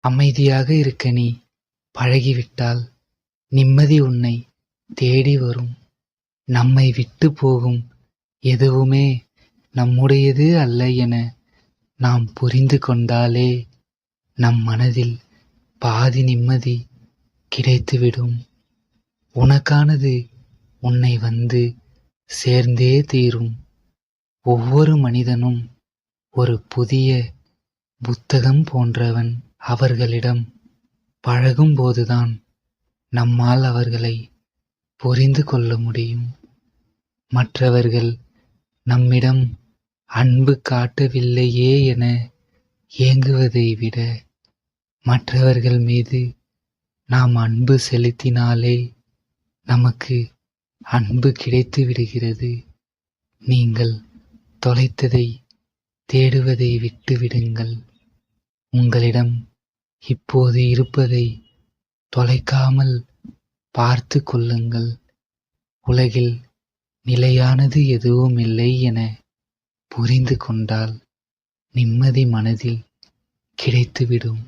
அமைதியாக இருக்க நீ பழகிவிட்டால் நிம்மதி உன்னை தேடி வரும். நம்மை விட்டு போகும் எதுவுமே நம்முடையது அல்ல என நாம் புரிந்து கொண்டாலே நம் மனதில் பாதி நிம்மதி கிடைத்துவிடும். உனக்கானது உன்னை வந்து சேர்ந்தே தீரும். ஒவ்வொரு மனிதனும் ஒரு புதிய புத்தகம் போன்றவன். அவர்களிடம் பழகும்போதுதான் நம்மால் அவர்களை புரிந்து கொள்ள முடியும். மற்றவர்கள் நம்மிடம் அன்பு காட்டவில்லையே என ஏங்குவதை விட மற்றவர்கள் மீது நாம் அன்பு செலுத்தினாலே நமக்கு அன்பு கிடைத்து விடுகிறது. நீங்கள் தொலைத்ததை தேடுவதை விட்டுவிடுங்கள். உங்களிடம் இப்போது இருப்பதை தொலைக்காமல் பார்த்து கொள்ளுங்கள். உலகில் நிலையானது எதுவும் இல்லை என புரிந்து கொண்டால் நிம்மதி மனதில் கிடைத்துவிடும்.